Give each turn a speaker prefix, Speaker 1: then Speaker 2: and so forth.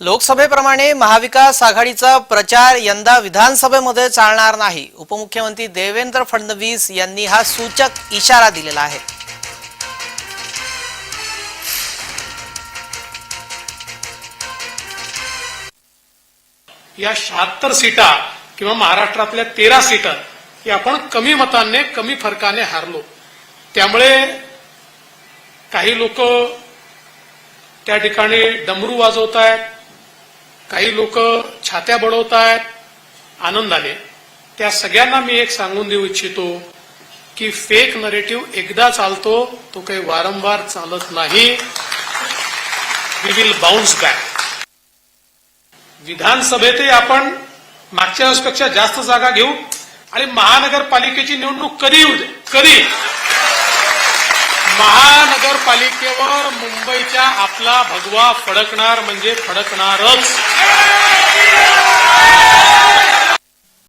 Speaker 1: लोकसभेप्रमाणे महाविकास आघाडीचा प्रचार यंदा विधानसभेमध्ये चालणार नाही. उपमुख्यमंत्री देवेंद्र फडणवीस यांनी हा सूचक इशारा दिलेला आहे.
Speaker 2: या शहात्तर सीटा किंवा महाराष्ट्रातल्या तेरा सीटा या आपण कमी मतांनी कमी फरकाने हारलो. त्यामुळे काही लोक त्या ठिकाणी डमरू वाजवत आहेत काही लोक छात्या बडवत आहेत आनंदाने त्या सगळ्यांना मी एक सांगून देऊ इच्छितो की फेक नरेटिव्ह एकदा चालतो तो काही वारंवार चालत नाही. वी विल बाउन्स बॅक विधानसभेतही आपण मागच्या वेळेसपेक्षा जास्त जागा घेऊ आणि महानगरपालिकेची निवडणूक कधी येऊ दे? कधी? महानगरपालिकेवर मुंबईच्या आपला भगवा फडकणार म्हणजे फडकणारच.